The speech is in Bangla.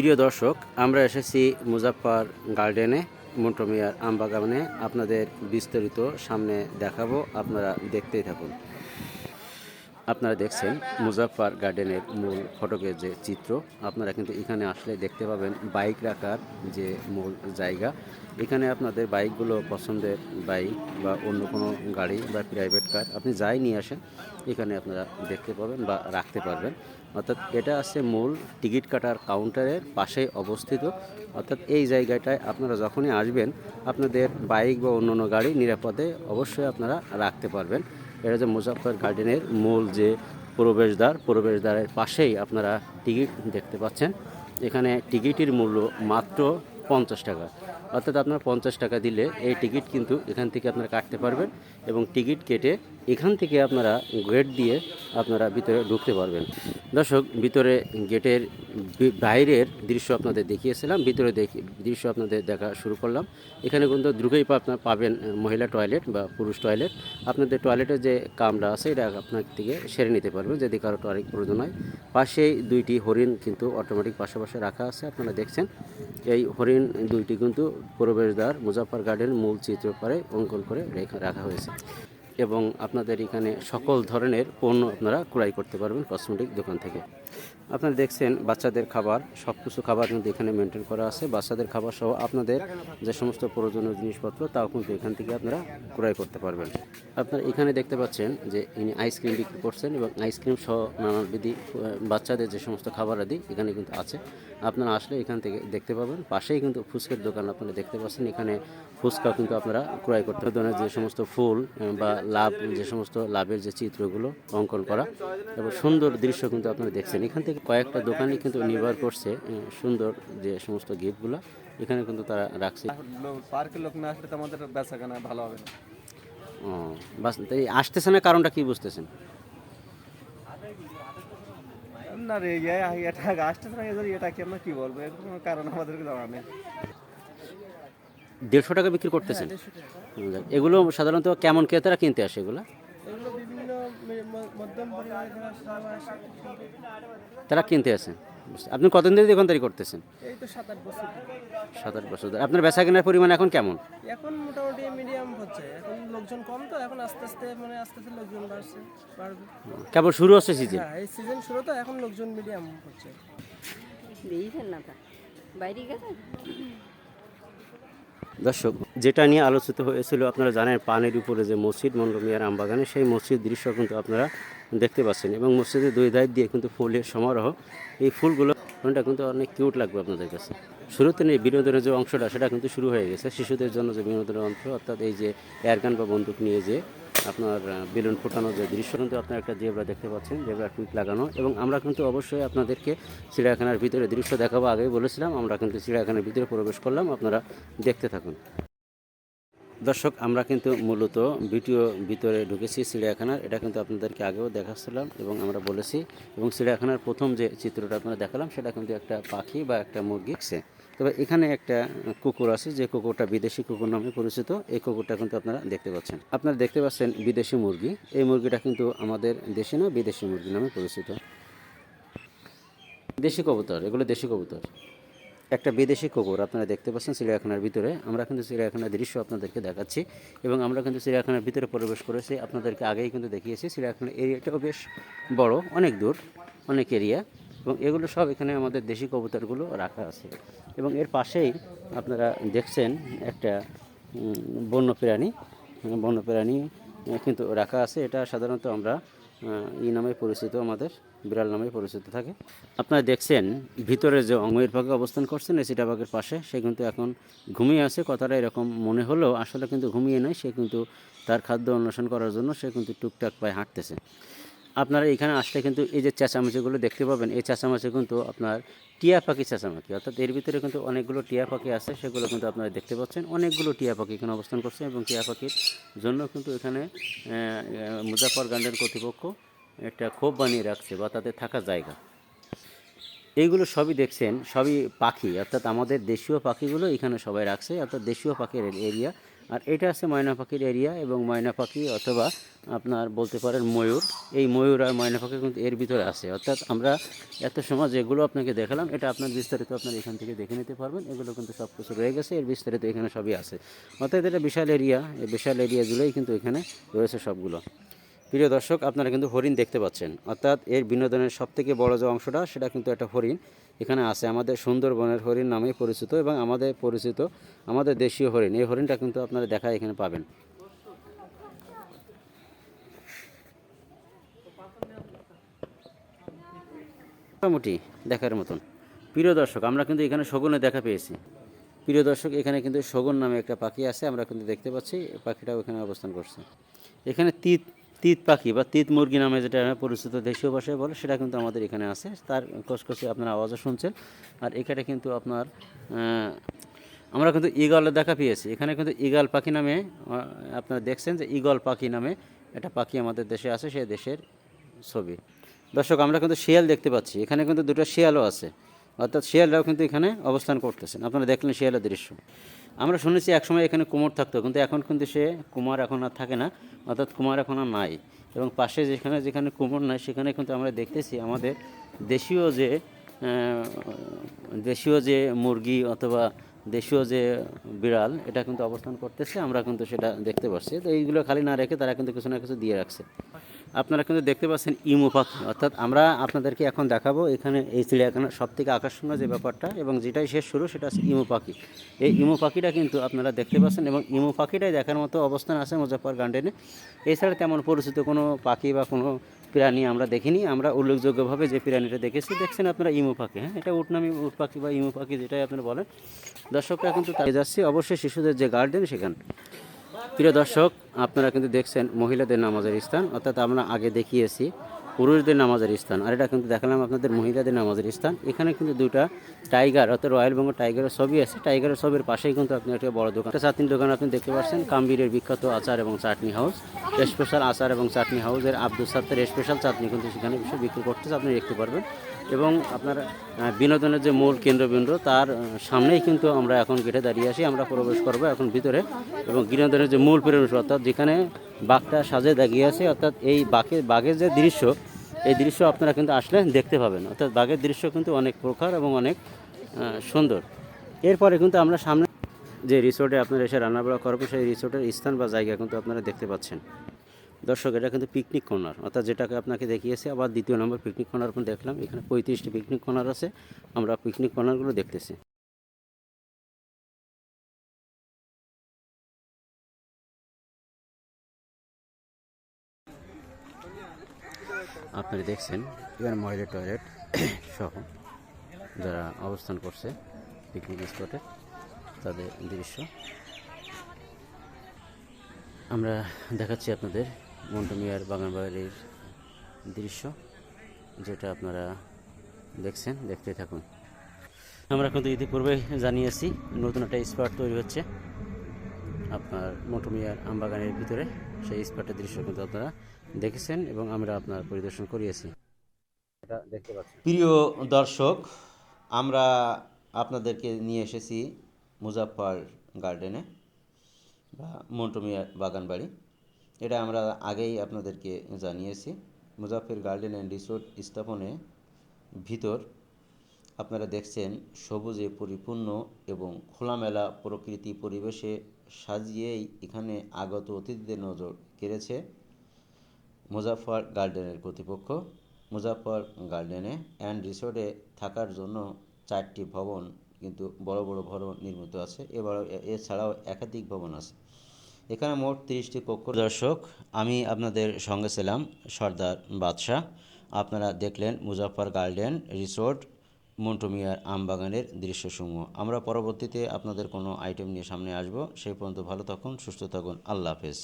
প্রিয় দর্শক, আমরা এসেছি মুজাফার গার্ডেনে মন্টমিয়ার আমবাগানে। আপনাদের বিস্তারিত সামনে দেখাবো, আপনারা দেখতেই থাকুন। আপনারা দেখছেন মুজাফফর গার্ডেনের মূল ফটকের যে চিত্র। আপনারা কিন্তু এখানে আসলে দেখতে পাবেন বাইক রাখার যে মূল জায়গা। এখানে আপনাদের বাইকগুলো পছন্দের বাইক বা অন্য কোনো গাড়ি বা প্রাইভেট কার আপনি যাই নিয়ে আসেন, এখানে আপনারা দেখতে পাবেন বা রাখতে পারবেন। অর্থাৎ এটা আছে মূল টিকিট কাটার কাউন্টারের পাশেই অবস্থিত। অর্থাৎ এই জায়গাটায় আপনারা যখনই আসবেন, আপনাদের বাইক বা অন্য গাড়ি নিরাপদে অবশ্যই আপনারা রাখতে পারবেন। এটা যে মুজাফর গার্ডেনের মূল যে প্রবেশদ্বার, প্রবেশদ্বারের পাশেই আপনারা টিকিট দেখতে পাচ্ছেন। এখানে টিকিটের মূল্য মাত্র পঞ্চাশ টাকা। অর্থাৎ আপনার পঞ্চাশ টাকা দিলে এই টিকিট কিন্তু এখান থেকে আপনারা কাটতে পারবেন এবং টিকিট কেটে এখান থেকে আপনারা গেট দিয়ে আপনারা ভিতরে ঢুকতে পারবেন। দর্শক, ভিতরে গেটের বাইরের দৃশ্য আপনাদের দেখিয়েছিলাম, ভিতরে দেখি, দৃশ্য আপনাদের দেখা শুরু করলাম। এখানে কিন্তু দ্রুতই পা- আপনার পাবেন মহিলা টয়লেট বা পুরুষ টয়লেট। আপনাদের টয়লেটের যে কামরা আছে, এটা আপনার থেকে সেরে নিতে পারবেন, যদি কারও টয়লেট প্রয়োজন হয়। পাশেই দুইটি হরিণ কিন্তু অটোমেটিক পাশাপাশি রাখা আছে, আপনারা দেখছেন। এই হরিণ দুইটি কিন্তু প্রবেশদ্বার মুজাফর গার্ডেন মূল চিত্র পরে অঙ্কন করে রেখা রাখা হয়েছে। এবং আপনাদের এখানে সকল ধরনের পণ্য আপনারা ক্রয় করতে পারবেন কসমেটিক দোকান থেকে। আপনারা দেখছেন বাচ্চাদের খাবার সব কিছু খাবার কিন্তু এখানে মেনটেন করা আছে। বাচ্চাদের খাবার সহ আপনাদের যে সমস্ত প্রয়োজনীয় জিনিসপত্র, তাও কিন্তু এখান থেকে আপনারা ক্রয় করতে পারবেন। আপনারা এখানে দেখতে পাচ্ছেন যে ইনি আইসক্রিম বিক্রি করছেন এবং আইসক্রিম সহ নানাবিধি বাচ্চাদের যে সমস্ত খাবার আদি এখানে কিন্তু আছে। আপনারা আসলে এখান থেকে দেখতে পাবেন। পাশেই কিন্তু ফুচকের দোকান আপনারা দেখতে পাচ্ছেন। এখানে ফুচকা কিন্তু আপনারা ক্রয় করতে ধরনের যে সমস্ত ফুল বা লাভ যে সমস্ত লাভের যে চিত্রগুলো অঙ্কন করা এবং সুন্দর দৃশ্য কিন্তু আপনারা দেখছেন এখান থেকে কয়েকটা দোকানই কিন্তু নির্ভর করছে সুন্দর যে সমস্ত গিফটগুলো এখানে কিন্তু তারা রাখছে পার্কের লোক না আসলে তো আমাদের বেচা কেনা ভালো হবে না ও বাস তাই আসতেছে না কারণটা কি বুঝতেছেন না রে ইয়ে- এটা আসতেছে না এটা কি আমরা কি বলব এর কোনো কারণ আমাদেরকে জানা নেই দেড়শো টাকা বিক্রি করতেছেন? এগুলো সাধারণত কেমন ক্রেতারা কিনতে আসে এগুলো? তারা কিনতে আসেন আপনি কতদিন ধরে দোকানদারি করতেছেন? এই তো সাত আট বছর সাত আট বছর ধরে। আপনার বেচা কেনার পরিমাণ এখন কেমন? এখন মোটামুটি মিডিয়াম হচ্ছে। এখন লোকজন কম তো। এখন আস্তে আস্তে মানে আস্তে আস্তে লোকজন বাড়ছে বাড়বে। কেবল শুরু হচ্ছে সিজন হ্যাঁ এই সিজন শুরু তো। এখন লোকজন মিডিয়াম হচ্ছে। দিয়েছেন না তা? বাইরে গেছে দর্শক, যেটা নিয়ে আলোচিত হয়েছিল, আপনারা জানেন পানির উপরে যে মসজিদ মন্ডমিয়ার আমবাগানে, সেই মসজিদ দৃশ্য কিন্তু আপনারা দেখতে পাচ্ছেন এবং মসজিদের দুই ধার দিয়ে কিন্তু ফুলের সমারোহ। এই ফুলগুলো ফোনটা কিন্তু অনেক কিউট লাগবে আপনাদের কাছে। শুরুতে এই বিনোদনের যে অংশটা, সেটা কিন্তু শুরু হয়ে গেছে। শিশুদের জন্য যে বিনোদনের অংশ, অর্থাৎ এই যে এয়ারগান বা বন্দুক নিয়ে যে আপনার বেলুন ফোটানো যে দৃশ্য কিন্তু আপনার একটা জেবরা দেখতে পাচ্ছেন, জেবরা টুইট লাগানো এবং আমরা কিন্তু অবশ্যই আপনাদেরকে চিড়িয়াখানার ভিতরে দৃশ্য দেখাবো, আগেই বলেছিলাম, আমরা কিন্তু চিড়িয়াখানার ভিতরে প্রবেশ করলাম, আপনারা দেখতে থাকুন। দর্শক, আমরা কিন্তু মূলত ভিডিও ভিতরে ঢুকেছি চিড়িয়াখানার, এটা কিন্তু আপনাদেরকে আগেও দেখাচ্ছিলাম এবং আমরা বলেছি, এবং চিড়িয়াখানার প্রথম যে চিত্রটা আপনারা দেখালাম, সেটা কিন্তু একটা পাখি বা একটা মুরগি তবে এখানে একটা কুকুর আছে, যে কুকুরটা বিদেশি কুকুর নামে পরিচিত, এই কুকুরটা কিন্তু আপনারা দেখতে পাচ্ছেন। আপনারা দেখতে পাচ্ছেন বিদেশি মুরগি। এই মুরগিটা কিন্তু আমাদের দেশি না বিদেশি মুরগি নামে পরিচিত। দেশি কবুতর, এগুলো দেশি কবুতর। একটা বিদেশি কুকুর আপনারা দেখতে পাচ্ছেন চিড়িয়াখানার ভিতরে। আমরা কিন্তু চিড়িয়াখানার দৃশ্য আপনাদেরকে দেখাচ্ছি এবং আমরা কিন্তু চিড়িয়াখানার ভিতরে প্রবেশ করেছি, আপনাদেরকে আগেই কিন্তু দেখিয়েছি। চিড়িয়াখানার এরিয়াটাও বেশ বড়, অনেক দূর, অনেক এরিয়া। এবং এগুলো সব এখানে আমাদের দেশি কবুতরগুলো রাখা আছে। এবং এর পাশেই আপনারা দেখছেন একটা বন্য প্রাণী বন্য প্রাণী কিন্তু রাখা আছে। এটা সাধারণত আমরা ই নামে পরিচিত, আমাদের বিড়াল নামে পরিচিত থাকে। আপনারা দেখছেন ভিতরে যে অঙ্গের ভাগে অবস্থান করছেন, এই চিটাবাগের পাশে, সে কিন্তু এখন ঘুমিয়ে আছে। কথাটা এরকম মনে হলেও আসলে কিন্তু ঘুমিয়ে নয় সে কিন্তু তার খাদ্য অন্বেষণ করার জন্য সে কিন্তু টুকটাক পায়ে হাঁটতেছে। আপনারা এখানে আসলে কিন্তু এই যে চেঁচামেচিগুলো দেখতে পাবেন, এই চেঁচামেচি কিন্তু আপনার টিয়া পাখি চেঁচামেচি। অর্থাৎ এর ভিতরে কিন্তু অনেকগুলো টিয়া পাখি আছে, সেগুলো কিন্তু আপনারা দেখতে পাচ্ছেন। অনেকগুলো টিয়া পাখি এখানে অবস্থান করছে এবং টিয়া পাখির জন্য কিন্তু এখানে মুজাফর গান্ধের কর্তৃপক্ষ একটা ক্ষোভ বানিয়ে রাখছে বা তাদের থাকার জায়গা। এইগুলো সবই দেখছেন, সবই পাখি। অর্থাৎ আমাদের দেশীয় পাখিগুলো এখানে সবাই রাখছে। অর্থাৎ দেশীয় পাখির এরিয়া আর এটা আছে ময়না পাখির এরিয়া এবং ময়না পাখি অথবা আপনার বলতে পারেন ময়ূর। এই ময়ূর আর ময়না পাখি কিন্তু এর ভিতরে আছে। অর্থাৎ আমরা এত সময় যেগুলো আপনাকে দেখালাম, এটা আপনার বিস্তারিত আপনার এখান থেকে দেখে নিতে পারবেন। এগুলো কিন্তু সব কিছু রয়ে গেছে, এর বিস্তারিত এখানে সবই আছে। অর্থাৎ এটা বিশাল এরিয়া, এই বিশাল এরিয়া কিন্তু এখানে রয়েছে সবগুলো। প্রিয় দর্শক, আপনারা কিন্তু হরিণ দেখতে পাচ্ছেন। অর্থাৎ এর বিনোদনের সবথেকে বড় যে অংশটা, সেটা কিন্তু একটা হরিণ। এখানে আছে আমাদের সুন্দরবনের হরিণ নামেই পরিচিত এবং আমাদের পরিচিত আমাদের দেশীয় হরিণ। এই হরিণটা কিন্তু আপনারা দেখা এখানে পাবেন। মোটামুটি দেখার মতন। প্রিয় দর্শক, আমরা কিন্তু এখানে শগুনে দেখা পেয়েছি। প্রিয় দর্শক, এখানে কিন্তু শগুন নামে একটা পাখি আছে, আমরা কিন্তু দেখতে পাচ্ছি, পাখিটাও এখানে অবস্থান করছে। এখানে তিত তিত পাখি বা তিত মুরগি নামে যেটা পরিচিত দেশীয় ভাষায় বলে, সেটা কিন্তু আমাদের এখানে আছে। তার কসকসে আপনার আওয়াজও শুনছেন। আর এখানে কিন্তু আপনার আমরা কিন্তু ইগলের দেখা পেয়েছি। এখানে কিন্তু ইগল পাখি নামে আপনারা দেখছেন যে ইগল পাখি নামে একটা পাখি আমাদের দেশে আছে, সেই দেশের ছবি। দর্শক, আমরা কিন্তু শিয়াল দেখতে পাচ্ছি। এখানে কিন্তু দুটো শিয়ালও আছে। অর্থাৎ শিয়ালরাও কিন্তু এখানে অবস্থান করতেছেন। আপনারা দেখলেন শিয়ালের দৃশ্য। আমরা শুনেছি একসময় এখানে কুমোর থাকতো, কিন্তু এখন কিন্তু সে কুমার এখন আর থাকে না, অর্থাৎ কুমার এখন আর নাই। এবং পাশে যেখানে যেখানে কুমোর নাই, সেখানে কিন্তু আমরা দেখতেছি আমাদের দেশীয় যে দেশীয় যে মুরগি অথবা দেশীয় যে বিড়াল, এটা কিন্তু অবস্থান করতেছে, আমরা কিন্তু সেটা দেখতে পাচ্ছি। তো এইগুলো খালি না রেখে তারা কিন্তু কিছু না কিছু দিয়ে রাখছে। আপনারা কিন্তু দেখতে পাচ্ছেন ইমু পাখি। অর্থাৎ আমরা আপনাদেরকে এখন দেখাবো এখানে এই চিড়িয়াখানার সব থেকে আকর্ষণীয় যে ব্যাপারটা এবং যেটাই শেষ শুরু, সেটা হচ্ছে ইমু পাখি। এই ইমু পাখিটা কিন্তু আপনারা দেখতে পাচ্ছেন এবং ইমু পাখিটাই দেখার মতো অবস্থান আছে মুজাফর গার্ডেনে। এছাড়া তেমন পরিচিত কোনো পাখি বা কোনো প্রাণী আমরা দেখিনি। আমরা উল্লেখযোগ্যভাবে যে প্রাণীটা দেখেছি, দেখছেন আপনারা ইমু পাখি। হ্যাঁ এটা উটনামি উট পাখি বা ইমু পাখি যেটাই আপনারা বলেন। দর্শকরা কিন্তু তাই যাচ্ছি, অবশ্যই শিশুদের যে গার্ডেন সেখানে। প্রিয় দর্শক আপনারা কিন্তু দেখছেন মহিলাদের নামাজের স্থান অর্থাৎ আমরা আগে দেখিয়েছি পুরুষদের নামাজের স্থান। আর এটা কিন্তু দেখালাম আপনাদের মহিলাদের নামাজের স্থান। এখানে কিন্তু দুটা টাইগার, অর্থাৎ রয়্যাল বেঙ্গল টাইগারের ছবি আছে। টাইগারের ছবির পাশেই কিন্তু আপনি একটা বড় দোকান। চাটনির দোকান আপনি দেখতে পাচ্ছেন। কাম্বীরের বিখ্যাত আচার এবং চাটনি হাউস। স্পেশাল আচার এবং চাটনি হাউসের আব্দুল সাত্তার স্পেশাল চাটনি কিন্তু সেখানে বসে বিক্রি করতেছে। আপনি দেখতে পারবেন। এবং আপনার বিনোদনের যে মূল কেন্দ্রবিন্দু, তার সামনেই কিন্তু আমরা এখন গেটে দাঁড়িয়ে আছি। আমরা প্রবেশ করব এখন ভিতরে। এবং বিনোদনের যে মূল পরিবেশ অর্থাৎ যেখানে বাঘটা সাজে দাঁড়িয়ে আছে, অর্থাৎ এই বাঘের বাঘের যে দৃশ্য, এই দৃশ্য আপনারা কিন্তু আসলে দেখতে পাবেন। অর্থাৎ বাঘের দৃশ্য কিন্তু অনেক প্রকার এবং অনেক সুন্দর। এরপরে কিন্তু আমরা সামনে যে রিসোর্টে আপনারা এসে রান্নাবাড়া করব, সেই রিসোর্টের স্থান বা জায়গা কিন্তু আপনারা দেখতে পাচ্ছেন। দর্শক, এটা কিন্তু পিকনিক কর্নার, অর্থাৎ যেটাকে আপনাকে দেখিয়েছে, আবার দ্বিতীয় নম্বর পিকনিক কর্নার দেখলাম, এখানে পঁয়ত্রিশটি পিকনিক কর্নার আছে, আমরা পিকনিক কর্নারগুলো দেখতেছি। আপনারা দেখছেন এখানে মহিলা টয়লেট সহ যারা অবস্থান করছে পিকনিক স্পটে তাদের দৃশ্য। আমরা দেখাচ্ছি আপনাদের মন্টমিয়ার বাগানবাড়ির দৃশ্য, যেটা আপনারা দেখছেন দেখতে থাকুন। আমরা কিন্তু ইতিপূর্বে জানিয়েছি, নতুন একটা স্পট তৈরি হচ্ছে আপনার মন্টমিয়ার আমবাগানের ভিতরে। সেই স্পটের দৃশ্য কিন্তু আপনারা দেখেছেন এবং আমরা আপনার পরিদর্শন করিয়েছি। এটা প্রিয় দর্শক, আমরা আপনাদেরকে নিয়ে এসেছি মুজাফফর গার্ডেনে, বা মন্টমিয়া বাগানবাড়ি। এটা আমরা আগেই আপনাদেরকে জানিয়েছি। মুজাফফর গার্ডেন অ্যান্ড রিসোর্ট স্থাপনে ভিতর আপনারা দেখছেন সবুজে পরিপূর্ণ এবং খোলামেলা প্রকৃতি পরিবেশে সাজিয়েই এখানে আগত অতিথিদের নজর কেড়েছে। মুজাফফর গার্ডেনের কর্তৃপক্ষ মুজাফফর গার্ডেনে অ্যান্ড রিসোর্টে থাকার জন্য চারটি ভবন কিন্তু বড় বড় ভবন নির্মিত আছে। এবার এছাড়াও একাধিক ভবন আছে। এখানে মোট তিরিশটি কক্ষ দর্শক, আমি আপনাদের সঙ্গে ছিলাম সর্দার বাদশাহ। আপনারা দেখলেন মুজাফফর গার্ডেন রিসোর্ট মন্টুমিয়ার আমবাগানের দৃশ্যসমূহ। আমরা পরবর্তীতে আপনাদের কোনো আইটেম নিয়ে সামনে আসব। সেই পর্যন্ত ভালো থাকুন, সুস্থ থাকুন। আল্লাহ হাফেজ।